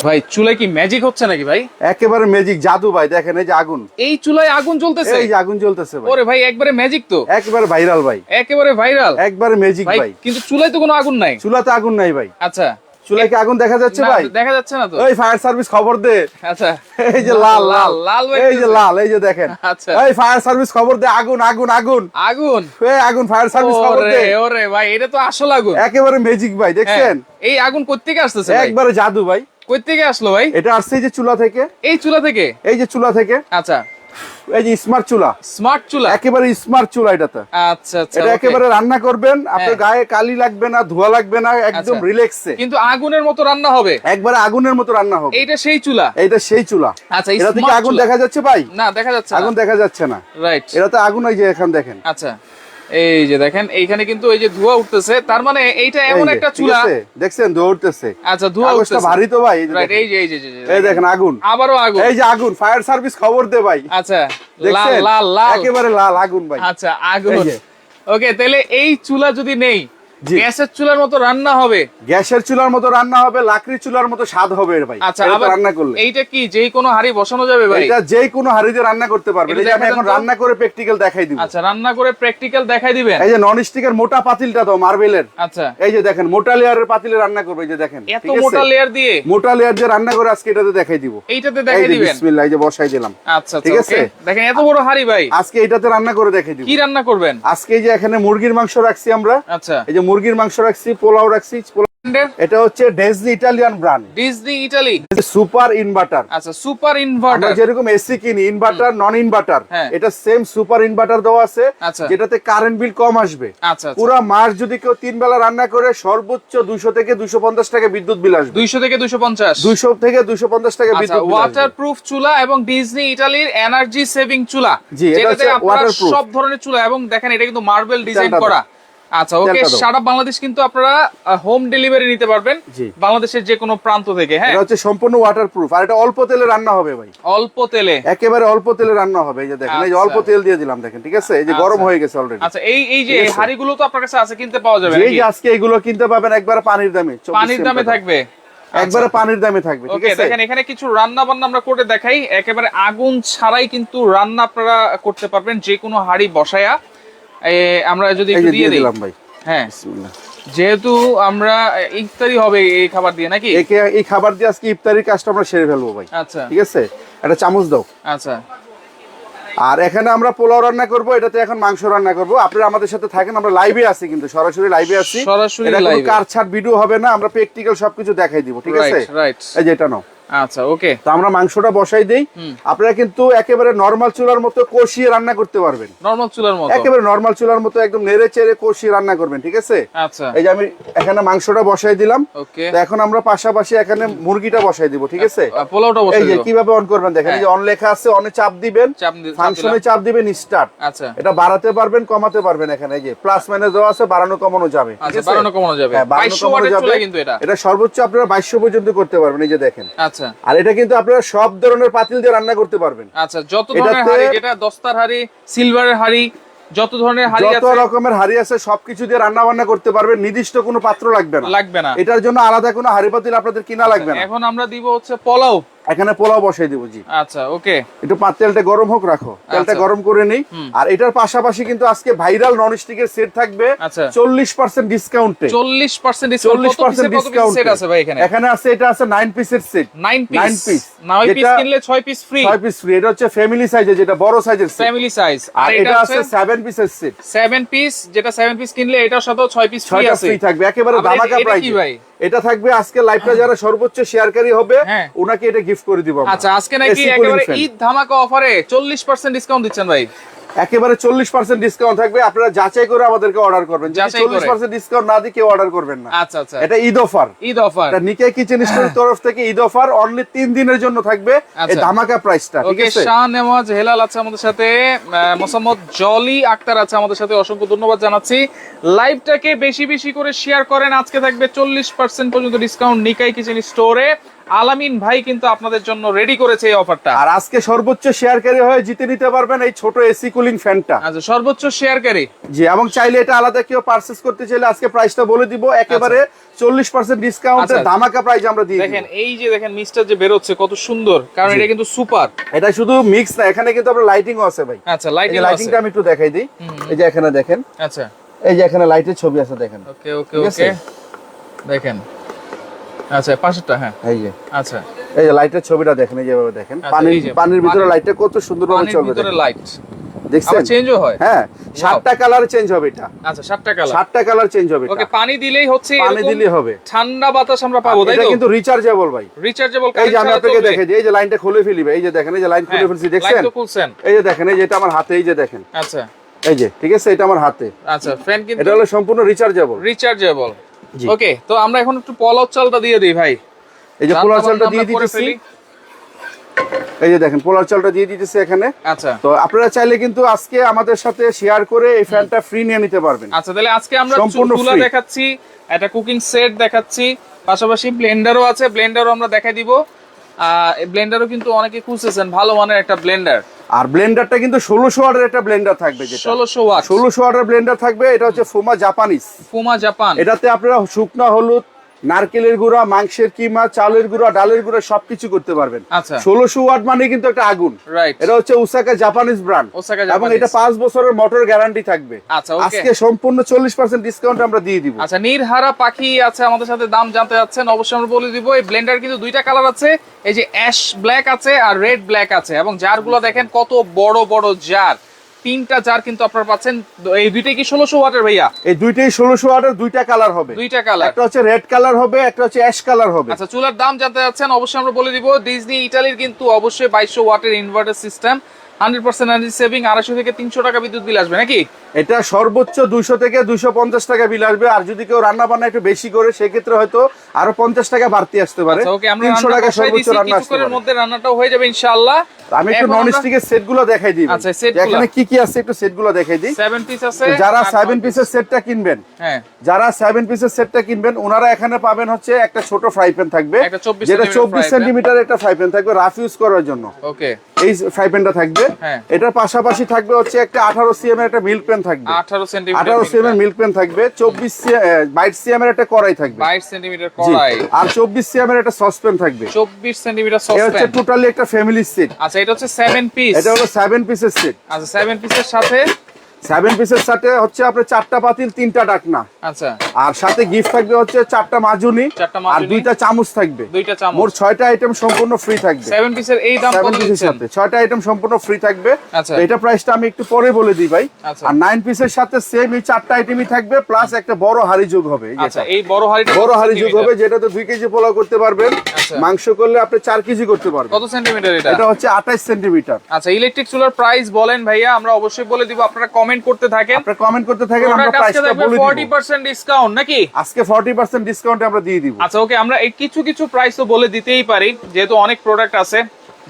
ভাই চুলায় কি ম্যাজিক হচ্ছে নাকি ভাই? একেবারে ম্যাজিক জাদু ভাই দেখেন এই যে আগুন। এই চুলায় আগুন জ্বলতেছে এই যে আগুন জ্বলতেছে ভাই। ওরে ভাই একবারে ম্যাজিক তো। একেবারে ভাইরাল ভাই। একেবারে ভাইরাল একবারে ম্যাজিক ভাই কিন্তু চুলায় তো কোনো আগুন নাই। চুলাতে আগুন নাই ভাই। আচ্ছা। চুলায় কি আগুন দেখা যাচ্ছে ভাই? দেখা যাচ্ছে না তো। ওই ফায়ার সার্ভিস খবর দে। আচ্ছা। এই যে লাল লাল লাল। এই যে লাল এই যে দেখেন। আচ্ছা। এই ফায়ার সার্ভিস খবর দে আগুন আগুন আগুন। আগুন? এই আগুন ফায়ার সার্ভিস খবর দে। ওরে ভাই এটা তো আসল আগুন। একেবারে ম্যাজিক ভাই হ্যাঁ, দেখছেন এই আগুন কোত্থেকে আসতেছে একবারে জাদু ভাই। কোত্থেকে আসলো ভাই? এটা আসছে এই যে চুলা থেকে। এই চুলা থেকে? এই যে চুলা থেকে। আচ্ছা। এই যে স্মার্ট চুলা। স্মার্ট চুলা? একেবারে স্মার্ট চুলা এটাতে। আচ্ছা আচ্ছা এটা একেবারে রান্না করবেন আপনার হ্যাঁ। গায়ে কালি লাগবে না ধোয়া লাগবে না একদম আচ্ছা। রিল্যাক্সে কিন্তু আগুনের মতো রান্না হবে? একবারে আগুনের মতো রান্না হবে। এইটা সেই চুলা? এইটা সেই চুলা। আচ্ছা এটা থেকে আগুন দেখা যাচ্ছে ভাই? না দেখা যাচ্ছে আগুন দেখা যাচ্ছে না। রাইট এটাতে আগুন ওই যে এখন দেখেন। আচ্ছা। এই যে দেখেন এইখানে কিন্তু এই যে ধোঁয়া উঠতেছে তার মানে এইটা এমন একটা চুলা। দেখছেন দেখছেন উঠতেছে। আচ্ছা ধোঁয়া উঠতেছে। ভারী তো ভাই এই যে দেখেন। এই যে এই দেখেন আগুন। আবারও আগুন। এই যে আগুন ফায়ার সার্ভিস খবর দে ভাই। আচ্ছা লাল লাল লাল। একেবারে লাল আগুন ভাই। আচ্ছা আগুন। ওকে তাহলে এই চুলা যদি নেই। গ্যাসের চুলার মতো রান্না হবে। গ্যাসের চুলার মতো রান্না হবে লাকড়ি চুলার মতো স্বাদ হবে এর ভাই। আচ্ছা আবার রান্না করলে। এইটা কি যেই কোনো হাড়ি বসানো যাবে ভাই? এটা যে কোনো হাড়িতে রান্না করতে পারবেন। এটা এই যে আমি এখন রান্না করে প্র্যাকটিক্যাল দেখাই দিব। আচ্ছা রান্না করে প্র্যাকটিক্যাল দেখাই দিবেন? এই যে নন স্টিকের মোটা পাতিলটা তো মার্বেলের। আচ্ছা। এই যে দেখেন মোটা লেয়ারের পাতিলে রান্না করবে এই যে দেখেন। এত মোটা লেয়ার দিয়ে? মোটা লেয়ার যে রান্না করে আজকে এটাতে দেখাই দিব। এইটাতে দেখাই দিবেন? বিসমিল্লাহ এই যে বসাই দিলাম। আচ্ছা আচ্ছা ঠিক আছে? দেখেন এত বড় হাড়ি ভাই। আজকে এটাতে রান্না করে দেখাই দিব। কি রান্না করবেন? আজকে এই যে এখানে মুরগির মাংস রাখছি আমরা। আচ্ছা। এই যে মুরগির মাংস রাখছি পোলাও রাখছি এটা হচ্ছে Disney Italian brand Disney Italy super inverter আচ্ছা সুপার ইনভার্টার যেরকম এসি কিনি ইনভার্টার নন ইনভার্টার। এটা সেম সুপার ইনভার্টার দেওয়া আছে আচ্ছা। যেটাতে কারেন্ট বিল কম আসবে। আচ্ছা আচ্ছা। পুরো মাস যদি কেউ তিন বেলা রান্না করে সর্বোচ্চ দুশো থেকে দুশো পঞ্চাশ টাকা বিদ্যুৎ বিল আসবে। 200 থেকে 250 দুইশো থেকে দুশো পঞ্চাশ টাকা আচ্ছা বিদ্যুৎ বিল আসবে। ওয়াটারপ্রুফ চুলা এবং ডিজনি ইটালির এনার্জি সেভিং চুলা যেটাতে আপনারা সব ধরনের চুলা এবং দেখেন এটা কিন্তু মার্বেল ডিজাইন করা। আচ্ছা ওকে সারা বাংলাদেশ কিন্তু আপনারা হোম ডেলিভারি নিতে পারবেন বাংলাদেশের যে কোনো প্রান্ত থেকে হ্যাঁ? এটা হচ্ছে সম্পূর্ণ ওয়াটার প্রুফ আর এটা অল্প তেলে রান্না হবে ভাই। অল্প তেলে? একেবারে অল্প তেলে রান্না হবে এই যে দেখেন এই যে আচ্ছা। অল্প তেল দিয়ে দিলাম দেখেন ঠিক আছে? এই যে গরম আচ্ছা। হয়ে গেছে অলরেডি আচ্ছা এই এই যে। হাড়িগুলো তো আপনার কাছে আছে কিনতে পাওয়া যাবে এই যে আজকে এগুলো কিনতে পাবেন একবারে পানির দামে পানির দামে থাকবে? একবারে পানির দামে থাকবে ঠিক আছে? দেখেন এখানে কিছু রান্না বান্না আমরা করে দেখাই। একেবারে আগুন ছাড়াই কিন্তু রান্না আপনারা করতে পারবেন যে কোনো হাড়ি বসায়া। আমরা যদি একটু দিয়ে দিলাম ভাই। হ্যাঁ। যেহেতু আমরা ইফতারি হবে এই খাবার দিয়ে নাকি? এই খাবার দিয়ে আজকে ইফতারির কাজটা আমরা সেরে ফেলব ভাই। আচ্ছা। ঠিক আছে? একটা চামচ দাও। আচ্ছা। আর এখানে আমরা পোলাও রান্না করব এটাতে এখন মাংস রান্না করব। আপনারা আমাদের সাথে থাকেন আমরা লাইভে আছি কিন্তু সরাসরি লাইভে আছি। সরাসরি। কার ছাট ভিডিও হবে না আমরা প্র্যাকটিক্যাল সবকিছু দেখাই দিব ঠিক আছে? রাইট এই যে এটা নাও। আচ্ছা ওকে তো আমরা মাংসটা বসাই দেই। আপনারা কিন্তু একেবারে নরমাল চুলার মতো কষিয়ে রান্না করতে পারবেন। নরমাল চুলার মতো? একেবারে নরমাল চুলার মতো একদম নেড়ে চেড়ে কষিয়ে রান্না করবেন ঠিক আছে? আচ্ছা। এই যে আমি এখানে মাংসটা বসাই দিলাম। ওকে তো এখন আমরা পাশাপাশি এখানে মুরগিটা বসাই দিব ঠিক আছে? পোলাওটা এই যে কীভাবে অন করবেন দেখেন এই যে অন লেখা আছে অনে চাপ দিবেন। ফাংশনে চাপ দিবেন স্টার্ট আচ্ছা। এটা বাড়াতে পারবেন কমাতে পারবেন এখানে এই যে প্লাস মাইনাস দেওয়া আছে বাড়ানো কমানো যাবে আচ্ছা বাড়ানো কমানো যাবে। হ্যাঁ, বাড়ানো 2200 কমানো ওয়াটের যাবে। কিন্তু এটা। এটা সর্বোচ্চ আপনারা বাইশশো পর্যন্ত করতে পারবেন এই যে দেখেন। আচ্ছা। আর এটা কিন্তু আপনারা সব ধরনের পাতিল দিয়ে রান্না করতে পারবেন। আচ্ছা যত ধরনের হাড়ি এটা দস্তার হাড়ি সিলভারের হাড়ি যত ধরনের হাড়ি যত রকমের হাড়ি আছে সবকিছু দিয়ে রান্না বান্না করতে পারবেন নির্দিষ্ট কোনো পাত্র লাগবে না। লাগবে না। এটার জন্য আলাদা কোনো হাড়ি পাতিল আপনাদের কিনা লাগবে না। এখন আমরা দিব হচ্ছে পোলাও। এখানে পোলাও বসাই দিব জি। আচ্ছা ওকে। একটু তেলটা গরম হোক রাখো। তেলটা আচ্ছা। গরম করে নেই। আর এটার পাশাপাশি কিন্তু আজকে ভাইরাল নন স্টিকের সেট থাকবে আচ্ছা। চল্লিশ পার্সেন্ট ডিসকাউন্টে চল্লিশ পার্সেন্ট ডিসকাউন্ট চল্লিশ পার্সেন্ট ডিসকাউন্ট সেট আছে ভাই এখানে? এখানে আছে এটা আছে নাইন পিসের set nine nine piece piece। নয় পিস যেটা- কিনলে ছয় পিস ফ্রি ছয় পিস ফ্রি এটা হচ্ছে ফ্যামিলি সাইজে যেটা বড় সাইজের সেট ফ্যামিলি সাইজ আর এটা আছে সেভেন পিসের সেট সেভেন পিস যেটা সেভেন পিস কিনলে এটার ছয় পিস ফ্রি আছে। ফ্রি থাকবে। একেবারে দামাকা প্রাইস এটা থাকবে আজকে লাইভটা যারা সর্বোচ্চ শেয়ারকারী হবে হ্যাঁ। ওনাকে এটা গিফট করে দিব আচ্ছা আজকে নাকি একেবারে ঈদ ধামাকা অফারে চল্লিশ পার্সেন্ট ডিসকাউন্ট দিচ্ছেন ভাই। একেবারে চল্লিশ পার্সেন্ট ডিসকাউন্ট থাকবে। আপনারা যাচাই করে আমাদেরকে অর্ডার করবেন। চল্লিশ। পার্সেন্ট ডিসকাউন্ট না দিয়ে কেউ অর্ডার করবেন না। আচ্ছা আচ্ছা। এটা ঈদ অফার ঈদ অফার এটা নিকাই কিচেন স্টোরের তরফ থেকে ঈদ অফার অনলি তিন দিনের জন্য থাকবে এই আচ্ছা। ধামাকা প্রাইসটা ঠিক আছে? শাহ নেওয়াজ হেলাল আছে আমাদের সাথে। মোসাম্মদ জলি আক্তার আছে আমাদের সাথে। অসংখ্য ধন্যবাদ জানাচ্ছি। লাইভটাকে বেশি বেশি করে শেয়ার করেন। আজকে থাকবে চল্লিশ পার্সেন্ট পর্যন্ত ডিসকাউন্ট নিকাই কিচেন স্টোরে আলামিন ভাই কিন্তু আপনাদের জন্য রেডি করেছে এই অফারটা আর আজকে সর্বোচ্চ শেয়ারকারী হয়ে জিতে নিতে পারবেন এই ছোট এসি কুলিং ফ্যানটা আচ্ছা সর্বোচ্চ শেয়ারকারী জি এবং চাইলে এটা আলাদা কেউ পারচেস করতে চাইলে আজকে প্রাইসটা বলে দিব। একেবারে চল্লিশ পার্সেন্ট ডিসকাউন্টে আচ্ছা। ধামাকা প্রাইস আমরা দিয়ে দেখেন এই যে দেখেন মিস্টার যে বেরোচ্ছে কত সুন্দর। কারণ এটা কিন্তু সুপার এটা শুধু মিক্স না এখানে কিন্তু আপনার লাইটিংও আছে ভাই। আচ্ছা লাইটিং লাইটিংটা আমি একটু দেখাই দিই। এই যে এখানে দেখেন। আচ্ছা। এই যে এখানে লাইটের ছবি আছে দেখেন। ওকে ওকে ওকে। দেখেন। আচ্ছা পাশেরটা হ্যাঁ এই যে আচ্ছা এই যে লাইটের ছবিটা দেখেন এই যেভাবে দেখেন আচ্ছা, পানির পানির ভিতরে লাইটটা কত সুন্দরভাবে পানির চলবে ভিতরে লাইট দেখছেন চেঞ্জও হয় হ্যাঁ সাতটা কালার চেঞ্জ হবে এটা আচ্ছা সাতটা কালার সাতটা কালার চেঞ্জ হবে ওকে পানি দিলেই হচ্ছে পানি দিলেই হবে ঠান্ডা বাতাস আমরা পাবো তাই এটা কিন্তু রিচার্জেবল ভাই রিচার্জেবল এই যে আমি আপনাকে দেখে এই যে লাইনটা খুলে ফেলিবে এই যে দেখেন এই যে লাইন খুলে ফেলছি দেখছেন তো এই যে দেখেন এই যে এটা আমার হাতে এই যে দেখেন আচ্ছা এই যে ঠিক আছে এটা আমার হাতে আচ্ছা ফ্যান কিন্তু এটা হলো সম্পূর্ণ রিচার্জেবল রিচার্জেবল। ওকে তো আমরা এখন একটু পোলাও চালটা দিয়ে দিই ভাই। এই যে পোলাও চালটা দিয়ে দিতেছি। এই যে দেখেন পোলার চালটা দিয়ে দিতেছে এখানে। আচ্ছা। তো আপনারা চাইলে কিন্তু আজকে আমাদের সাথে শেয়ার করে এই ফ্যানটা ফ্রি নিয়ে নিতে পারবেন। আচ্ছা তাহলে আজকে আমরা চুলা দেখাচ্ছি একটা কুকিং সেট দেখাচ্ছি পাশাপাশি ব্লেন্ডারও আছে ব্লেন্ডারও আমরা দেখাই দিব। ব্লেন্ডারও কিন্তু অনেকে খুঁজতেছেন ভালো মানের একটা ব্লেন্ডার আর ব্লেন্ডারটা কিন্তু ষোলোশো ওয়াটের একটা ব্লেন্ডার থাকবে যেটা। ষোলোশো ওয়াট। ষোলোশো ওয়াটের ব্লেন্ডার থাকবে এটা হচ্ছে ফুমা জাপানিস ফুমা জাপান এটাতে আপনারা শুকনো হলুদ নারকেলের গুঁড়া মাংসের কিমা চালের গুঁড়া ডালের গুঁড়া সবকিছু করতে পারবেন। আচ্ছা। ষোলোশো ওয়াট মানে কিন্তু একটা আগুন। এটা হচ্ছে উসাকা জাপানিজ ব্র্যান্ড। এবং এটা পাঁচ বছরের মোটর গ্যারান্টি থাকবে। আচ্ছা আজকে সম্পূর্ণ চল্লিশ পার্সেন্ট ডিসকাউন্ট আমরা দিয়ে দিব। আচ্ছা নীরহারা পাখি আছে আমাদের সাথে দাম জানতে যাচ্ছেন অবশ্যই আমরা বলে দিব। এই ব্লেন্ডার কিন্তু দুইটা কালার আছে এই যে অ্যাশ ব্ল্যাক আছে আর রেড ব্ল্যাক আছে। এবং জারগুলো দেখেন কত বড় বড় জার। তিনটা জার কিন্তু আপনারা পাচ্ছেন। এই দুইটাই কি ষোলোশো ওয়াটের ভাইয়া? এই দুইটাই ষোলোশো ওয়াটের দুইটা কালার হবে। দুইটা কালার একটা হচ্ছে রেড কালার হবে একটা হচ্ছে অ্যাশ কালার হবে। আচ্ছা চুলার দাম জানতে যাচ্ছেন অবশ্যই আমরা বলে দিব ডিজনি ইটালির কিন্তু অবশ্যই বাইশশো ওয়াটের inverter system hundred percent energy saving আড়াইশো থেকে তিনশো টাকা বিদ্যুৎ বিল আসবে নাকি? এটা সর্বোচ্চ দুইশো থেকে দুইশো পঞ্চাশ টাকা বিল আসবে। আর যদি কেউ রান্না বান্না একটু বেশি করে সেক্ষেত্রে হয়তো আরও পঞ্চাশ টাকা বাড়তি আসতে পারে। আচ্ছা তিনশো টাকা সর্বোচ্চ রান্না আসতে পারে। মধ্যে রান্নাটাও হয়ে যাবে ইনশাআল্লাহ। আমি একটু নন আমরা- স্টিকের সেটগুলো দেখাই দিই। আচ্ছা, এখানে কি কি আছে একটু সেটগুলো দেখাই দিই। পিস আছে যারা সেভেন নয় পিসের সেটটা কিনবেন হ্যাঁ। যারা সেভেন পিসের সেটটা কিনবেন ওনারা এখানে পাবেন হচ্ছে একটা ছোট ফ্রাই প্যান থাকবে একটা 24 যেটা চব্বিশ সেন্টিমিটার একটা ফ্রাই প্যান থাকবে রাফ ইউজ করার জন্য। ওকে এই ফ্রাই প্যানটা থাকবে। হ্যাঁ। এটার পাশাপাশি থাকবে হচ্ছে একটা আঠারো সিএম এর একটা মিল্ক প্যান থাকবে। আঠারো সেন্টিমিটার আঠারো সিএম এর মিল্ক প্যান থাকবে চব্বিশ বাইশ সিএম এর একটা কড়াই থাকবে। বাইশ সেন্টিমিটার কড়াই। আর চব্বিশ সিএম এর একটা সসপ্যান থাকবে। চব্বিশ সেন্টিমিটার এটা হচ্ছে টোটালি একটা ফ্যামিলি সেট আচ্ছা এটা হচ্ছে সেভেন পিস এটা হলো সেভেন পিসের সেট আচ্ছা সেভেন পিসের সাথে সেভেন পিসের সাথে হচ্ছে আপনার চারটা পাতিল তিনটা ডাকনা। আচ্ছা। আর সাথে গিফট থাকবে হচ্ছে চারটা মাজুনি আর দুইটা চামচ থাকবে। দুইটা মোট ছয়টা আইটেম সম্পূর্ণ ফ্রি থাকবে। সেভেন পিসের এই দাম সেভেন পিসের সাথে। ছয়টা আইটেম সম্পূর্ণ ফ্রি থাকবে। আচ্ছা। এটা প্রাইসটা আমি একটু পরে বলে দিই ভাই। আচ্ছা। আর নাইন পিসের সাথে সেম এই চারটা আইটেমই থাকবে প্লাস একটা বড় হাড়ি যোগ হবে। এই আচ্ছা এই বড় হাড়িটা বড় হাড়ি যোগ? হবে যেটাতে দুই কেজি পোলাও করতে পারবেন। মাংস করলে আপনি চার কেজি করতে পারবেন। কত সেন্টিমিটার এটা? এটা হচ্ছে আঠাইশ সেন্টিমিটার আচ্ছা ইলেকট্রিক চুলার প্রাইস বলেন ভাইয়া আমরা অবশ্যই বলে দিব আপনারা কমেন্ট করতে থাকেন। আপনারা কমেন্ট করতে থাকেন আমরা প্রাইসটা বলে দিব। 40% ডিসকাউন্ট নাকি? আজকে ফর্টি পার্সেন্ট ডিসকাউন্ট আমরা দিয়ে দিব। আচ্ছা ওকে আমরা এই কিছু কিছু প্রাইসও তো বলে দিতেই পারি যেহেতু অনেক প্রোডাক্ট আছে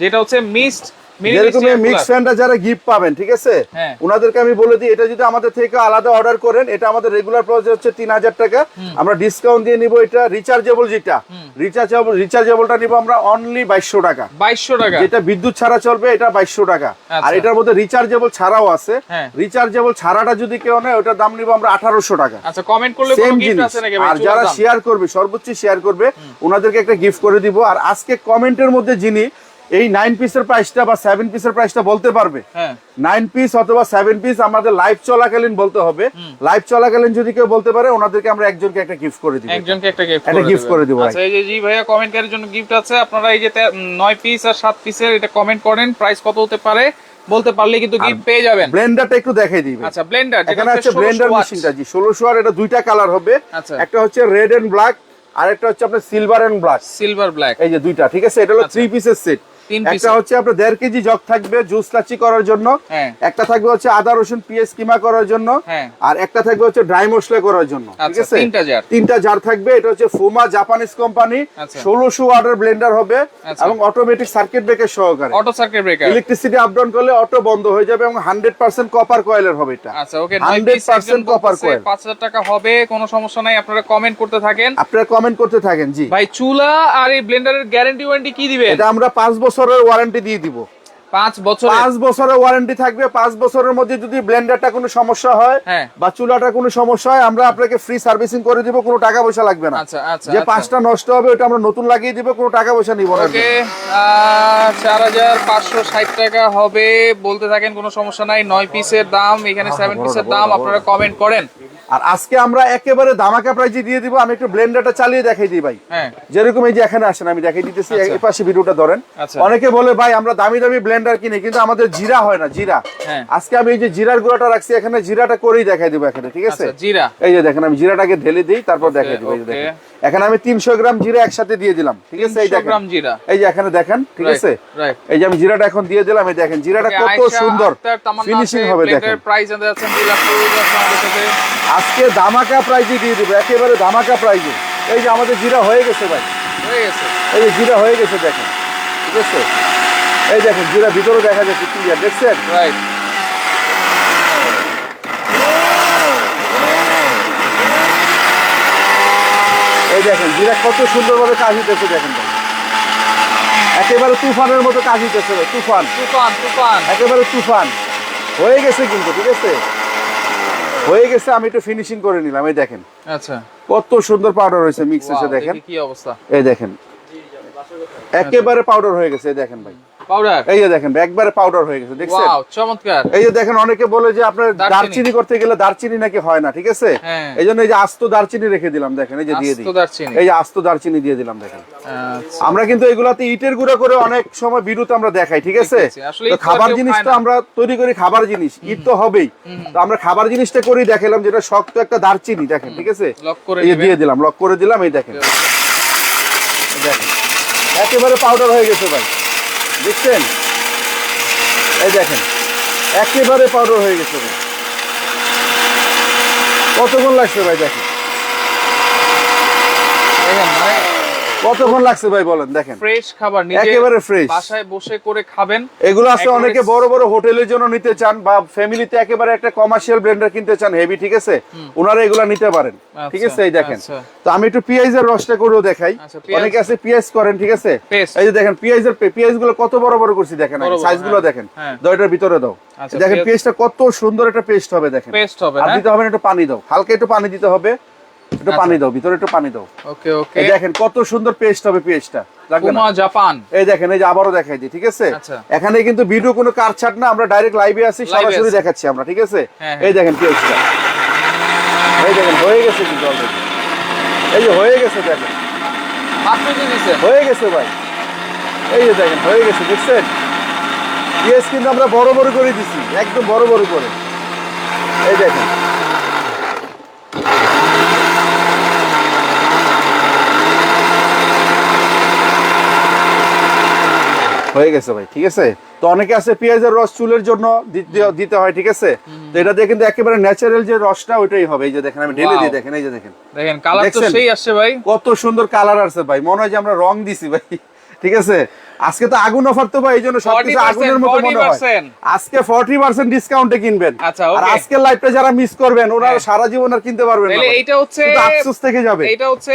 যেটা হচ্ছে মিক্সড যেরকম মিক্স ফ্যানটা যারা গিফট পাবেন ঠিক আছে? হ্যাঁ। ওনাদেরকে আমি বলে দিই এটা যদি আমাদের থেকে আলাদা অর্ডার করেন এটা আমাদের রেগুলার প্রাইস হচ্ছে তিন হাজার টাকা। আমরা ডিসকাউন্ট দিয়ে নিব এটা রিচার্জেবল যেটা। রিচার্জেবল রিচার্জেবলটা নিব আমরা অনলি বাইশশো টাকা। বাইশশো টাকা। যেটা বিদ্যুৎ ছাড়া চলবে এটা বাইশশো টাকা। আচ্ছা। আর এটার মধ্যে রিচার্জেবল ছাড়াও আছে। হ্যাঁ। রিচার্জেবল ছাড়াটা যদি কেউ নেয় ওটার দাম নিব আমরা আঠারোশো টাকা। আচ্ছা কমেন্ট করলে সেম জিনিস। আর যারা শেয়ার করবে সর্বোচ্চ শেয়ার করবে ওনাদেরকে একটা গিফট করে দিব। আর আজকে কমেন্টের মধ্যে যিনি এই নাইন পিসের প্রাইসটা বা সেভেন পিসের প্রাইসটা বলতে পারবে? হ্যাঁ। নাইন পিস অথবা সেভেন পিস আমাদের লাইভ চলাকালীন বলতে হবে। লাইভ চলাকালীন যদি কেউ বলতে পারে ওনাদেরকে আমরা একজনকে একটা গিফট করে দিব। একজনকে একটা গিফট একটা gift করে দিব, আচ্ছা এই যে জি ভাইয়া কমেন্টকারীর জন্য গিফট আছে। আপনারা এই যে নয় পিস আর সাত পিসের এটা কমেন্ট করেন। প্রাইস কত হতে পারে বলতে পারলে কিন্তু গিফট পেয়ে যাবেন। ব্লেন্ডারটা একটু দেখাই দিবে আচ্ছা ব্লেন্ডার এখানে আছে ব্লেন্ডার মেশিনটা জি। ষোলোশো আর এটা দুইটা কালার হবে। আচ্ছা। একটা হচ্ছে রেড এন্ড ব্ল্যাক আর একটা হচ্ছে আপনার silver and black silver black এই যে দুইটা ঠিক আছে? এটা হলো। থ্রি পিসের সেট একটা হচ্ছে আপনার দেড় কেজি জগ থাকবে জুস লাচি করার জন্য। হ্যাঁ। একটা থাকবে হচ্ছে আদা রসুন পেঁয়াজ কিমা করার জন্য। হ্যাঁ। আর একটা থাকবে হচ্ছে ড্রাই মশলা করার জন্য ঠিক আচ্ছা আছে? তিনটা জার থাকবে এটা হচ্ছে ফুমা জাপানিজ কোম্পানি। ষোলোশো ওয়াটার ব্লেন্ডার হবে আচ্ছা। এবং অটোমেটিক সার্কিট ব্রেকার সহকারে। Auto circuit breaker electricity up down করলে অটো বন্ধ হয়ে যাবে এবং হান্ড্রেড পার্সেন্ট কপার কয়েলের হবে এটা। আচ্ছা ওকে 100% copper coil। পাঁচ হাজার টাকা হবে কোনো সমস্যা নাই আপনারা কমেন্ট করতে থাকেন। আপনারা কমেন্ট করতে থাকেন জি। ভাই চুলা আর এই ব্লেন্ডারের গ্যারান্টি ওয়ারেন্টি কি দিবেন? এটা আমরা পাঁচ বছরের ওয়ারেন্টি দিয়ে দিব। পাঁচ বছর পাঁচ বছরের ওয়ারেন্টি থাকবে। পাঁচ বছরের মধ্যে যদি ব্লেন্ডারটা কোনো সমস্যা হয় হ্যাঁ। বা চুলাটা কোনো সমস্যা হয় আমরা আপনাকে ফ্রি সার্ভিসিং করে দিব কোনো টাকা পয়সা লাগবে না। আচ্ছা আচ্ছা যে পাঁচটা নষ্ট হবে ওটা আমরা নতুন লাগিয়ে দিব কোনো টাকা পয়সা নিব না। চার হাজার পাঁচশো ষাট টাকা হবে। বলতে থাকেন কোনো সমস্যা নাই নয় পিসের দাম এখানে সেভেন পিসের দাম আপনারা কমেন্ট করেন। আর আজকে আমরা একেবারে দামাকা প্রাইজে দিয়ে দিব আমি একটু ব্লেন্ডারটা চালিয়ে দেখাই দিই ভাই। হ্যাঁ। যেরকম এই যে এখানে আসেন আমি দেখাই দিতেছি আচ্ছা। এই পাশে ভিডিওটা ধরেন। আচ্ছা। অনেকে বলে ভাই আমরা দামি দামি ব্লেন্ডার কিনি কিন্তু আমাদের জিরা হয় না জিরা। হ্যাঁ। আজকে আমি এই যে জিরার গুঁড়াটা রাখছি এখানে জিরাটা করেই দেখাই দিব এখানে ঠিক আছে? আচ্ছা জিরা। এই যে দেখেন আমি জিরাটাকে ঢেলে দিই তারপর দেখাই দিব এই যে দেখেন। এখানে আমি তিনশো গ্রাম জিরা একসাথে দিয়ে দিলাম ঠিক আছে? এই 300 দেখেন। গ্রাম জিরা। এই যে এখানে দেখেন ঠিক আছে? এই যে আমি জিরাটা এখন দিয়ে দিলাম এই দেখেন জিরাটা কত সুন্দর। ফিনিশিং হবে দেখেন। আজকে দামাকা প্রাইজে দিয়ে দিব একেবারে দামাকা প্রাইজে এই যে আমাদের জিরা হয়ে গেছে ভাই। হয়ে গেছে। এই যে জিরা হয়ে গেছে দেখেন ঠিক আছে? এই দেখেন জিরা ভিতরে দেখা যাচ্ছে ক্লিয়ার দেখছেন? রাইট এই দেখেন জিরা কত সুন্দরভাবে কাজ হইতেছে দেখেন। একেবারে তুফানের মতো কাজ হইতেছে তুফান। তুফান তুফান। একেবারে তুফান। হয়ে গেছে কিন্তু ঠিক আছে? হয়ে গেছে আমি একটু ফিনিশিং করে নিলাম এই দেখেন। আচ্ছা। কত সুন্দর পাউডার হয়েছে মিক্স হয়েছে দেখেন। কি অবস্থা। এই দেখেন। একেবারে পাউডার হয়ে গেছে এই দেখেন ভাই। পাউডার এই যে দেখেন একবারে পাউডার হয়ে গেছে দেখছেন? ওয়াও চমৎকার। এই যে দেখেন অনেকে বলে যে আপনার দারচিনি। করতে গেলে দারচিনি নাকি হয় না ঠিক আছে? হ্যাঁ। এই জন্য এই যে আস্ত দারচিনি রেখে দিলাম দেখেন এই যে দিয়ে দিই। আস্ত দারচিনি। এই যে আস্ত দারচিনি দিয়ে দিলাম দেখেন। আচ্ছা। আমরা কিন্তু এগুলাতে ইটের গুঁড়া করে অনেক সময় বিরুদ্ধ আমরা দেখাই ঠিক আছে? তো খাবার জিনিসটা আমরা তৈরি করি খাবার জিনিস ইট তো হবেই। তো আমরা খাবার জিনিসটা করেই দেখালাম যেটা শক্ত একটা দারচিনি দেখেন ঠিক আছে? এই দিয়ে দিলাম লক করে দিলাম এই দেখেন। এই দেখেন। একেবারে পাউডার হয়ে গেছে ভাই। দেখছেন? এই দেখেন একেবারে পাউডার হয়ে গেছে কতক্ষণ লাগছে ভাই দেখেন? দেখেন মানে কতক্ষণ লাগছে ভাই বলেন দেখেন। ফ্রেশ খাবার একেবারে fresh। বাসায় বসে করে খাবেন। এগুলো আছে অনেকে বড় বড় হোটেলের জন্য নিতে চান বা ফ্যামিলিতে একেবারে একটা কমার্শিয়াল ব্লেন্ডার কিনতে চান হেভি ঠিক আছে? ওনারা এগুলা নিতে পারেন ঠিক আছে? এই দেখেন। আচ্ছা। তো আমি একটু পেঁয়াজের রসটা করেও দেখাই। আচ্ছা, অনেকে আছে পেঁয়াজ করেন ঠিক আছে? এই যে দেখেন পেঁয়াজের পেঁয়াজগুলো কত বড় বড় করছি দেখেন সাইজগুলো হ্যাঁ, দেখেন। হ্যাঁ। ভিতরে দাও। আচ্ছা, দেখেন পেঁয়াজটা কত সুন্দর একটা পেস্ট হবে দেখেন। পেস্ট হবে আর হ্যাঁ? দিতে হবে একটু পানি দাও। হালকা একটু পানি দিতে হবে। একটু পানি দাও ভিতরে একটু পানি দাও। ওকে ওকে। দেখেন কত সুন্দর পেস্ট হবে পেস্টটা জাপান। এই দেখেন এই যে আবারও দেখাই দিই ঠিক আছে? আচ্ছা। এখানে কিন্তু ভিডিও কোনো কাটছাট না আমরা ডাইরেক্ট লাইভে আছি সরাসরি দেখাচ্ছি আমরা ঠিক আছে? হ্যাঁ, এই দেখেন পেজটা এই দেখেন হয়ে গেছে কিন্তু। এই যে হয়ে গেছে দেখেন। হয়ে গেছে ভাই। এই যে দেখেন হয়ে গেছে দেখছেন? পেঁয়াজ কিন্তু আমরা বড় বড় করে দিছি একদম বড় বড় করে। এই দেখেন। হয়ে গেছে ভাই ঠিক আছে? তো অনেকে আছে পেঁয়াজের রস চুলের জন্য দিতে- দিতে হয় ঠিক আছে? তো এটা দিয়ে কিন্তু একেবারে ন্যাচারাল যে রসটা ওইটাই হবে। এই যে দেখেন আমি ঢেলে দিয়ে দেখেন এই যে দেখেন। দেখেন কালার তো সেই আসছে ভাই। কত সুন্দর কালার আসছে ভাই মনে হয় যে আমরা রং দিছি ভাই ঠিক আছে? আজকে তো আগুন অফার তো ভাই এই জন্য সবকিছু আগুনের মতো মনে হয়। 40% আজকে ফর্টি পার্সেন্ট ডিসকাউন্টে কিনবেন। আচ্ছা, আর. আজকের লাইভটা যারা মিস করবেন ওরা হ্যাঁ। সারা জীবন আর কিনতে পারবেন না এটা হচ্ছে আফসোস থেকে যাবে। এইটা হচ্ছে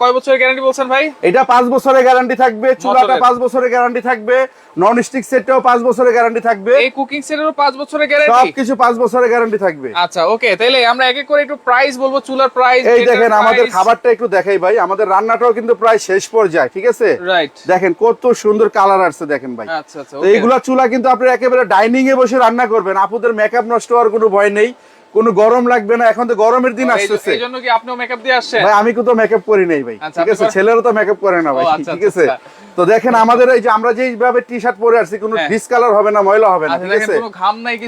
কয় বছরের গ্যারান্টি বলছেন ভাই? এটা পাঁচ বছরের গ্যারান্টি থাকবে চুলাটা। পাঁচ বছরের গ্যারান্টি থাকবে। নন স্টিক সেটটাও বছরের গ্যারান্টি থাকবে। এই কুকিং সেটেরও বছরের গ্যারান্টি সবকিছু বছরের গ্যারান্টি থাকবে। আচ্ছা ওকে তাহলে আমরা এক এক করে একটু প্রাইস বলব চুলার প্রাইস এই দেখেন আমাদের খাবারটা একটু দেখাই ভাই আমাদের রান্নাটাও কিন্তু প্রায় শেষ পর্যায়ে ঠিক আছে? রাইট দেখেন কত সুন্দর কালার আসছে দেখেন ভাই। আচ্ছা আচ্ছা তো এইগুলা চুলা কিন্তু আপনি একেবারে ডাইনিং এ বসে রান্না করবেন আপুদের মেকআপ নষ্ট হওয়ার কোনো ভয় নেই কোনো গরম লাগবে না এখন তো গরমের দিন আসতেছে। এই কি আপনিও মেকআপ দিয়ে আসছেন? ভাই আমি কিন্তু মেকআপ করি নাই ভাই আচ্ছা, ঠিক আছে? ছেলেরা তো মেকআপ করে না ভাই আচ্ছা, ঠিক আছে? আচ্ছা, তো দেখেন আমাদের এই যে আমরা যেইভাবে টি শার্ট পরে আসছি কোনো হ্যাঁ। ডিসকালার হবে না ময়লা হবে না আচ্ছা ঠিক আছে?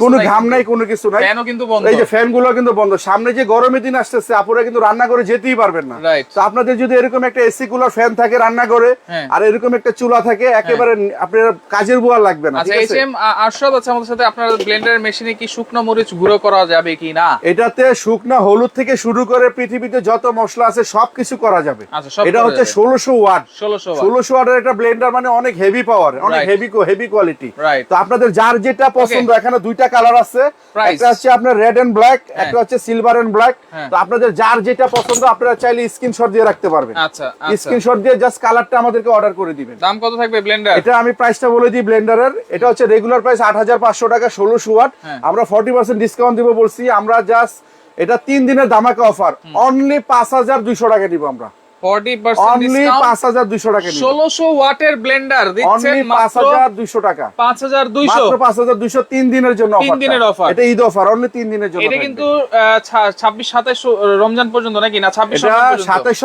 কোনো ঘাম নাই কোনো কিছু নাই। এই যে ফ্যানগুলো কিন্তু বন্ধ। সামনে যে গরমের দিন আসতেছে আপুরা কিন্তু রান্না করে যেতেই পারবেন না। তো আপনাদের যদি এরকম একটা এসি কুলার ফ্যান থাকে রান্না করে হ্যাঁ। আর এরকম একটা চুলা থাকে একেবারে আপনার কাজের বুয়া লাগবে না আচ্ছা ঠিক আছে? আছে আমাদের সাথে। আপনার ব্লেন্ডার মেশিনে কি শুকনো মরিচ গুঁড়ো করা যাবে কি না? এটাতে শুকনা হলুদ থেকে শুরু করে পৃথিবীতে যত মশলা আছে সবকিছু করা যাবে। আচ্ছা, এটা হচ্ছে ষোলোশো ওয়াট। ষোলোশো ষোলোশো ওয়াটের একটা ব্লেন্ডার মানে অনেক হেভি পাওয়ার অনেক হেভি হেভি কোয়ালিটি তো আপনাদের যার যেটা পছন্দ এখানে দুইটা কালার আছে। একটা হচ্ছে আপনার রেড এন্ড ব্ল্যাক একটা হচ্ছে সিলভার এন্ড ব্ল্যাক। তো আপনাদের যার যেটা পছন্দ আপনারা চাইলে স্ক্রিনশট দিয়ে রাখতে পারবেন। আচ্ছা আচ্ছা। স্ক্রিনশট দিয়ে জাস্ট কালারটা আমাদেরকে অর্ডার করে দিবেন। দাম কত থাকবে ব্লেন্ডার এটা আমি প্রাইসটা বলে দিই ব্লেন্ডারের এটা হচ্ছে রেগুলার প্রাইস আট হাজার পাঁচশো টাকা ষোলোশো ওয়াট হ্যাঁ। আমরা ফর্টি পার্সেন্ট ডিসকাউন্ট দিব বলছি। আমরা জাস্ট এটা তিন দিনের ধামাকা অফার অনলি পাঁচ হাজার দুইশো টাকা দিব আমরা। ফর্টি পার্সেন্ট অনলি পাঁচ হাজার দুইশো টাকা দিব ষোলোশো ওয়াটের ব্লেন্ডার দিচ্ছেন পাঁচ হাজার দুইশো টাকা। পাঁচ হাজার দুইশো। পাঁচ হাজার দুইশো তিন দিনের জন্য তিন দিনের offer। এটা ঈদ অফার অনলি তিন দিনের জন্য এটা কিন্তু ছাব্বিশ সাতাশ রমজান পর্যন্ত নাকি? না ছাব্বিশ এটা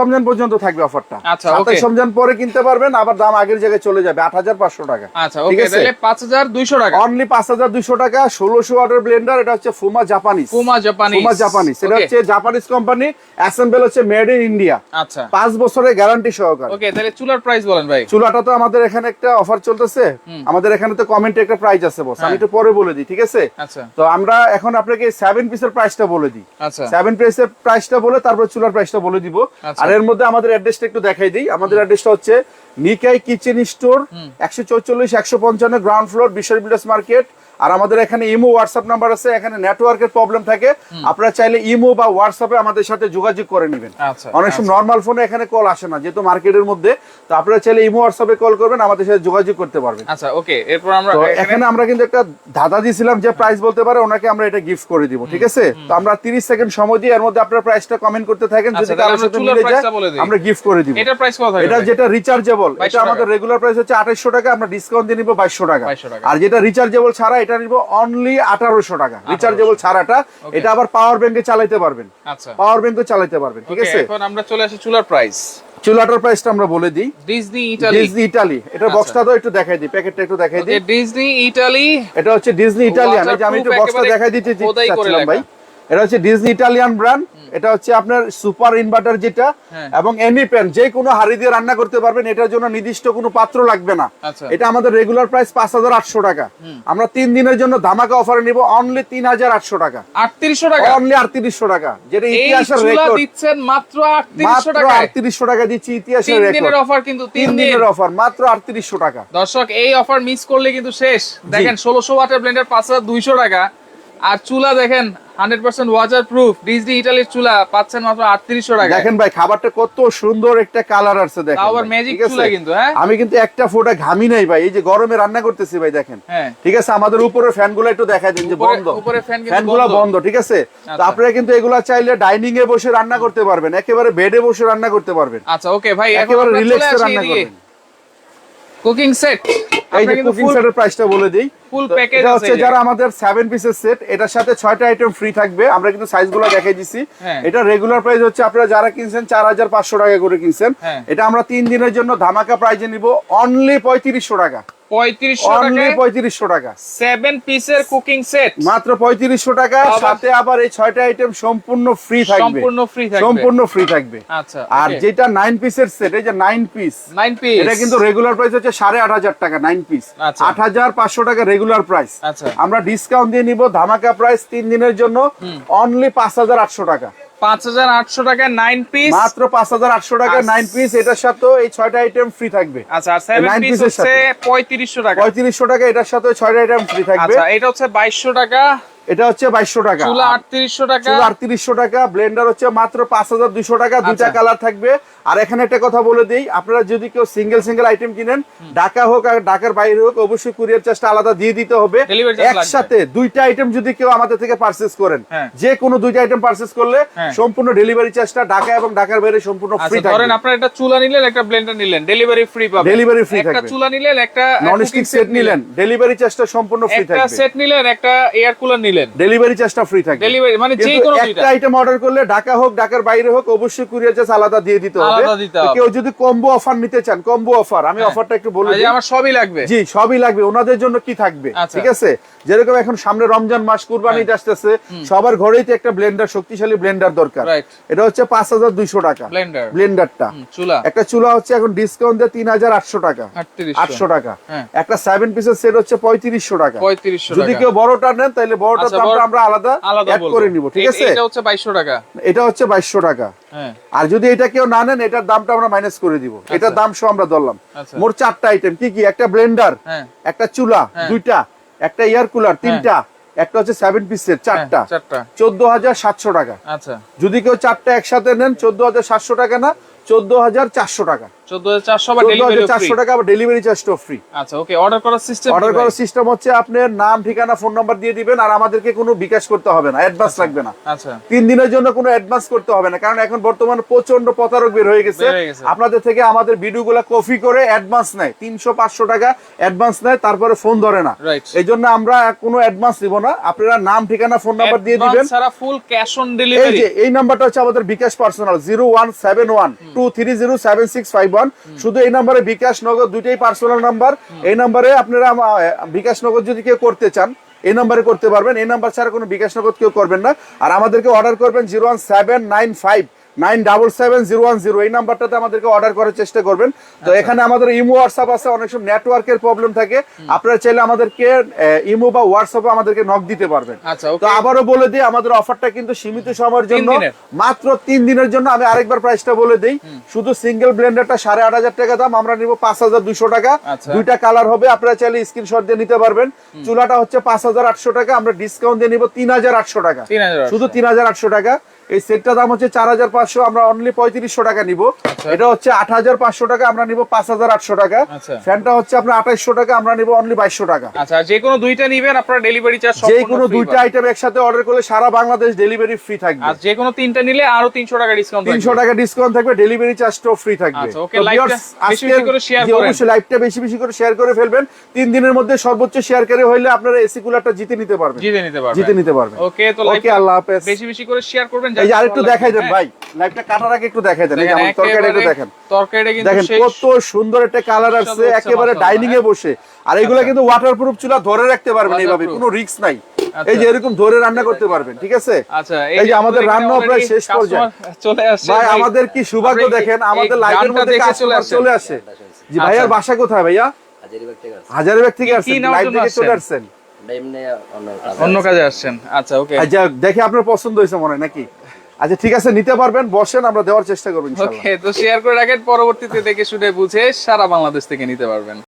রমজান পর্যন্ত? থাকবে অফারটা আচ্ছা, রমজান পরে কিনতে পারবেন আবার দাম আগের জায়গায় চলে যাবে আট হাজার পাঁচশো টাকা। আচ্ছা ঠিক আছে? পাঁচ হাজার দুইশো টাকা। অনলি পাঁচ হাজার দুইশো টাকা ষোলোশো ওয়াটের ব্লেন্ডার এটা হচ্ছে ফুমা জাপানিজ পুমা জাপানি ফুমা জাপানিজ এটা হচ্ছে জাপানিজ কোম্পানি অ্যাসেম্বল হচ্ছে মেড ইন ইন্ডিয়া আচ্ছা। পাঁচ বছরের গ্যারান্টি সহকারে। ওকে তাহলে চুলার প্রাইস বলেন ভাই। চুলাটা তো আমাদের এখানে একটা অফার চলতেছে। আমাদের এখানে তো কমেন্টে একটা প্রাইস আছে বস আমি হ্যাঁ। একটু পরে বলে দিই ঠিক আছে? আচ্ছা। তো আমরা এখন আপনাকে সেভেন পিসের প্রাইসটা বলে দিই। আচ্ছা। সেভেন পিসের প্রাইসটা বলে তারপর চুলার প্রাইসটা বলে দিব। আচ্ছা। আর এর মধ্যে আমাদের অ্যাড্রেসটা একটু দেখাই দিই। আমাদের অ্যাড্রেসটা হচ্ছে নিকাই কিচেন স্টোর একশো চৌচল্লিশ একশো পঞ্চান্ন ground floor Bishwa builders market আর আমাদের এখানে ইমো হোয়াটসঅ্যাপ নাম্বার আছে এখানে নেটওয়ার্কের প্রবলেম থাকে। আপনারা চাইলে ইমো বা হোয়াটসঅ্যাপে আমাদের সাথে যোগাযোগ করে নেবেন। আচ্ছা অনেক সময় নর্মাল ফোনে এখানে কল আসে না যেহেতু মার্কেটের মধ্যে তো আপনারা চাইলে ইমো হোয়াটসঅ্যাপে কল করবেন আমাদের সাথে যোগাযোগ করতে পারবেন। আচ্ছা ওকে এরপর আমরা এখানে আমরা কিন্তু একটা ধাঁধা দিয়েছিলাম যে প্রাইস বলতে পারে ওনাকে আমরা এটা গিফট করে দিব ঠিক আছে? তো আমরা 30 সেকেন্ড সময় দিয়ে এর মধ্যে আপনার প্রাইসটা কমেন্ট করতে থাকেন আচ্ছা, যদি কারোর আমরা সাথে মিলে যায় দিই। আমরা গিফট করে দিব। এটার প্রাইস কত এটা যেটা রিচার্জেবল এটা আমাদের রেগুলার প্রাইস হচ্ছে 2800 টাকা আমরা ডিসকাউন্ট দিয়ে নিব 2200 টাকা। 2200 টাকা। আর যেটা রিচার্জেবল ছাড়া এটা নিব অনলি 1800 টাকা। রিচার্জেবল ছাড়াটা। এটা আবার পাওয়ার ব্যাংকে চালাইতে পারবেন। আচ্ছা। পাওয়ার ব্যাংকে চালাইতে পারবেন ঠিক আছে? এখন আমরা চলে আসি চুলার প্রাইস চুলাটার প্রাইসটা আমরা বলে দিই। ডিজনি ইটালি ডিজনি ইটালি এটা আচ্ছা। বক্সটা তো একটু দেখাই দিই প্যাকেটটা একটু দেখাই দিই। ডিজনি ইটালি এটা হচ্ছে ডিজনি ইটালিয়ান আমি একটু বক্সটা দেখাই দিতে চাচ্ছিলাম ভাই। এটা হচ্ছে ডিজনি ইটালিয়ান ব্র্যান্ড এটা হচ্ছে আপনার সুপার ইনভার্টার যেটা হ্যাঁ। এবং এনি প্যান যে কোনো হাড়ি দিয়ে রান্না করতে পারবেন এটার জন্য নির্দিষ্ট কোনো পাত্র লাগবে না। আচ্ছা। এটা আমাদের রেগুলার প্রাইস পাঁচ হাজার আটশো টাকা। আমরা তিন দিনের জন্য ধামাকা অফারে নিব অনলি তিন হাজার আটশো টাকা। আটত্রিশশো টাকা? অনলি আটত্রিশশো টাকা। যেটা ইতিহাসের রেকর্ড দিচ্ছেন মাত্র আটত্রিশশো টাকা দিচ্ছি ইতিহাসের রেকর্ড অফার কিন্তু তিন তিন দিনের অফার মাত্র আটত্রিশশো টাকা। দর্শক এই অফার মিস করলে কিন্তু শেষ। দেখেন ষোলোশো ওয়াটের ব্লেন্ডার পাঁচ হাজার দুইশো টাকা। আর চুলা দেখেন hundred percent water proof Disney ইটালির চুলা পাচ্ছেন মাত্র আটত্রিশশো টাকা দেখেন ভাই খাবারটা কত সুন্দর একটা কালার আছে দেখেন আবার ম্যাজিক চুলা কিন্তু হ্যাঁ? আমি কিন্তু একটা ফোটা ঘামি নাই ভাই এই যে গরমে রান্না করতেছি ভাই দেখেন। হ্যাঁ। ঠিক আছে আমাদের উপরে ফ্যানগুলো একটু দেখা দিন যে বন্ধ। ফ্যানগুলো বন্ধ। ঠিক আছে? তো আচ্ছা। আপনারা কিন্তু এগুলা চাইলে ডাইনিং এ বসে রান্না করতে পারবেন একেবারে বেডে বসে রান্না করতে পারবেন। আচ্ছা ওকে ভাই একেবারে রিল্যাক্স রান্না করবেন। কুকিং সেট এই যে কুকিং সেটের প্রাইসটা বলে দিই। তো package এটা হচ্ছে যারা আমাদের সেভেন পিসের সেট এটার সাথে ছয়টা আইটেম ফ্রি থাকবে। আমরা কিন্তু সাইজগুলো দেখাই দিছি। হ্যাঁ। এটা রেগুলার প্রাইস হচ্ছে আপনারা যারা কিনছেন চার হাজার পাঁচশো টাকা করে কিনছেন। হ্যাঁ। এটা আমরা তিন দিনের জন্য ধামাকা প্রাইজে নিব অনলি পঁয়ত্রিশশো টাকা। পঁয়ত্রিশশো টাকা। সেভেন পিসের কুকিং সেট মাত্র পঁয়ত্রিশশো টাকা সাথে আবার এই ছয়টা আইটেম সম্পূর্ণ ফ্রি থাকবে। সম্পূর্ণ ফ্রি থাকবে। সম্পূর্ণ ফ্রি থাকবে। আচ্ছা আর যেটা নাইন পিসের সেট এই যে নাইন পিস নাইন পিস এটা কিন্তু রেগুলার প্রাইস হচ্ছে সাড়ে আট হাজার টাকা নাইন পিস আচ্ছা। আট হাজার পাঁচশো টাকা রেগুলার প্রাইস আচ্ছা। আমরা ডিসকাউন্ট দিয়ে নিব ধামাকা প্রাইস তিন দিনের জন্য। অনলি পাঁচ হাজার আটশো টাকা। পাঁচ হাজার আটশো টাকা নাইন পিস মাত্র পাঁচ হাজার আটশো টাকা নাইন পিস এটার সাথে এই ছয়টা আইটেম ফ্রি থাকবে। আচ্ছা পিস হচ্ছে পঁয়ত্রিশশো টাকা। পঁয়ত্রিশশো টাকা এটার সাথে ছয়টা আইটেম ফ্রি থাকবে। আচ্ছা এটা হচ্ছে বাইশশো টাকা। এটা হচ্ছে বাইশশো টাকা। চুলা আটত্রিশশো টাকা। চুলা আটত্রিশশো টাকা ব্লেন্ডার হচ্ছে মাত্র পাঁচ হাজার দুইশো টাকা। দুইটা আচ্ছা। কালার থাকবে। আর এখানে একটা কথা বলে দিই আপনারা যদি কেউ সিঙ্গেল সিঙ্গেল আইটেম কিনেন ঢাকা হোক আর ঢাকার বাইরে হোক অবশ্যই কুরিয়ার চার্জটা আলাদা দিয়ে দিতে হবে। একসাথে দুইটা আইটেম যদি কেউ আমাদের থেকে পারচেস করেন হ্যাঁ। যে কোনো দুইটা আইটেম পারচেস করলে হ্যাঁ। সম্পূর্ণ ডেলিভারি চার্জটা ঢাকা এবং ঢাকার বাইরে সম্পূর্ণ ফ্রি আচ্ছা ধরেন থাকবে। আপনার একটা চুলা নিলেন একটা ব্লেন্ডার নিলেন ডেলিভারি ফ্রি পাবেন। Delivery free একটা চুলা নিলেন একটা নন স্টিক সেট নিলেন। ডেলিভারি চার্জটা সম্পূর্ণ ফ্রি একটা সেট নিলেন একটা এয়ার কুলার নিলেন। ডেলিভারি চার্জটা ফ্রি থাকবে। ডেলিভারি মানে যে কোনো একটা। আইটেম অর্ডার করলে ঢাকা হোক ঢাকার বাইরে হোক অবশ্যই কুরিয়ার চার্জ আলাদা দিয়ে দিতে হবে। আলাদা দিতে হবে। কেউ যদি কম্বো অফার নিতে চান কম্বো অফার আমি হ্যাঁ। অফারটা একটু বলে দিই। আমার সবই লাগবে। জি সবই লাগবে। ওনাদের জন্য কি থাকবে? আচ্ছা। ঠিক আছে? যেরকম এখন সামনে রমজান মাস কুরবানি হ্যাঁ। আসতেছে সবার ঘরেই তো একটা ব্লেন্ডার শক্তিশালী ব্লেন্ডার দরকার। এটা হচ্ছে পাঁচ হাজার দুইশো টাকা। ব্লেন্ডার ব্লেন্ডারটা চুলা। একটা চুলা হচ্ছে এখন ডিসকাউন্ট দিয়ে তিন হাজার আটশো টাকা। 3800 আটশো টাকা। হ্যাঁ। একটা সেভেন পিসের সেট হচ্ছে পঁয়ত্রিশশো টাকা। পঁয়ত্রিশশো যদি কেউ বড়টা নেন তাহলে বড়টার আচ্ছা, দামটা আমরা আলাদা অ্যাড করে নিব ঠিক আছে? এটা হচ্ছে বাইশশো টাকা। এটা হচ্ছে বাইশশো টাকা। হ্যাঁ আর যদি এটা কেউ না নেন এটার দামটা আমরা মাইনাস করে দিব। এটার দাম সহ আমরা ধরলাম। আচ্ছা। মোট চারটা আইটেম কি কি? একটা ব্লেন্ডার হ্যাঁ। একটা চুলা হ্যাঁ। দুইটা একটা এয়ার কুলার তিনটা একটা হচ্ছে সেভেন পিসের চারটা। হ্যাঁ, চোদ্দ হাজার সাতশো টাকা। আচ্ছা। যদি কেউ চারটা একসাথে নেন চোদ্দ হাজার সাতশো টাকা না চোদ্দ হাজার চারশো টাকা। টাকা অ্যাডভান্স আপনাদের থেকে আমাদের ভিডিওগুলো কপি করে অ্যাডভান্স নেয় তিনশো পাঁচশো টাকা অ্যাডভান্স নেয় তারপরে ফোন ধরে না। এই জন্য আমরা কোনো অ্যাডভান্স দিব না আপনারা নাম ঠিকানা ফোন নাম্বার দিয়ে দিবেন। সারা full cash on delivery one seven এই নাম্বারটা হচ্ছে আমাদের বিকাশ পার্সোনাল 01712307651 পান শুধু এই নাম্বারে বিকাশ নগর দুইটাই পার্সোনাল নাম্বার এই নাম্বারে আপনারা বিকাশ নগর যদি কেউ করতে চান, এই নাম্বারে করতে পারবেন। এই নাম্বার ছাড়া কোনো বিকাশ নগদ কেউ করবেন না। আর আমাদেরকে অর্ডার করবেন zero one seven nine five nine double seven zero one zero এই নাম্বারটাতে আমাদেরকে অর্ডার করার চেষ্টা করবেন। তো এখানে আমাদের ইমো হোয়াটসঅ্যাপ আছে অনেক সময় নেটওয়ার্কের প্রবলেম থাকে। আপনারা চাইলে আমাদেরকে ইমো বা হোয়াটসঅ্যাপে আমাদেরকে নক দিতে পারবেন। আচ্ছা তো আবারও বলে দিই আমাদের অফারটা কিন্তু সীমিত সময়ের জন্য। মাত্র তিন দিনের জন্য আমি আরেকবার প্রাইসটা বলে দিই। শুধু সিঙ্গেল ব্লেন্ডারটা সাড়ে আট হাজার টাকা দাম আমরা নিব পাঁচ হাজার দুশো টাকা। আচ্ছা। দুইটা কালার হবে আপনারা চাইলে স্ক্রিনশট দিয়ে নিতে পারবেন। চুলাটা হচ্ছে পাঁচ হাজার আটশো টাকা আমরা ডিসকাউন্ট দিয়ে নিব তিন হাজার আটশো টাকা। শুধু তিন হাজার আটশো টাকা। এই সেটটা দাম হচ্ছে চার হাজার পাঁচশো আমরা অনলি পঁয়ত্রিশশো টাকা নিব। এটা হচ্ছে আট হাজার পাঁচশো টাকা আমরা নিব পাঁচ হাজার আটশো টাকা। আচ্ছা। ফ্যানটা হচ্ছে আপনার আঠাইশশো টাকা আমরা নিব অনলি বাইশশো টাকা। আচ্ছা যে কোনো দুইটা নিবেন আপনারা ডেলিভারি চার্জ যে কোনো দুইটা আইটেম একসাথে অর্ডার করলে সারা বাংলাদেশ ডেলিভারি ফ্রি থাকবে। আর যে কোনো তিনটা নিলে আরও তিনশো টাকা ডিসকাউন্ট তিনশো টাকা ডিসকাউন্ট থাকবে ডেলিভারি চার্জটাও ফ্রি থাকবে। আচ্ছা। অবশ্যই লাইভটা বেশি বেশি করে শেয়ার করে ফেলবেন। তিন দিনের মধ্যে সর্বোচ্চ শেয়ার করে হইলে আপনারা এসি কুলারটা জিতে নিতে পারবেন। জিতে নিতে পারবেন। জিতে নিতে পারবেন। ওকে তো ওকে আল্লাহ হাফেজ। বেশি বেশি করে শেয়ার করবেন। এই দেখাই দেন ভাই লাইভটা কাটার আগে একটু দেখাই দেন এই যে আমার তরকারি একটু দেখেন। তরকারিটা কিন্তু দেখেন কত সুন্দর একটা কালার আসছে একেবারে ডাইনিং এ বসে। আর এগুলা কিন্তু ওয়াটারপ্রুফ চুলা ধরে রাখতে পারবেন এইভাবে কোনো রিস্ক নাই। আচ্ছা। এই যে এরকম ধরে রান্না করতে পারবেন ঠিক আছে? আচ্ছা এই যে আমাদের রান্নাও প্রায় শেষ পর্যায়ে। চলে আসছে ভাই আমাদের কি সৌভাগ্য দেখেন আমাদের লাইভের মধ্যে চলে আসে। জি ভাইয়ার আচ্ছা। বাসা কোথায় ভাইয়া? হাজারিবাগ থেকে আসছেন লাইভ থেকে চলে আসছেন? অন্য কাজে অন্য আছি। কাজে আসছেন। আচ্ছা ওকে আচ্ছা দেখে আপনার পছন্দ হয়েছে মনে হয় নাকি? আচ্ছা ঠিক আছে, নিতে পারবেন, বসেন, আমরা দেওয়ার চেষ্টা করব ইনশাআল্লাহ ওকে তো শেয়ার করে রাখেন, পরবর্তীতে দেখে শুনে বুঝে সারা বাংলাদেশ থেকে নিতে পারবেন।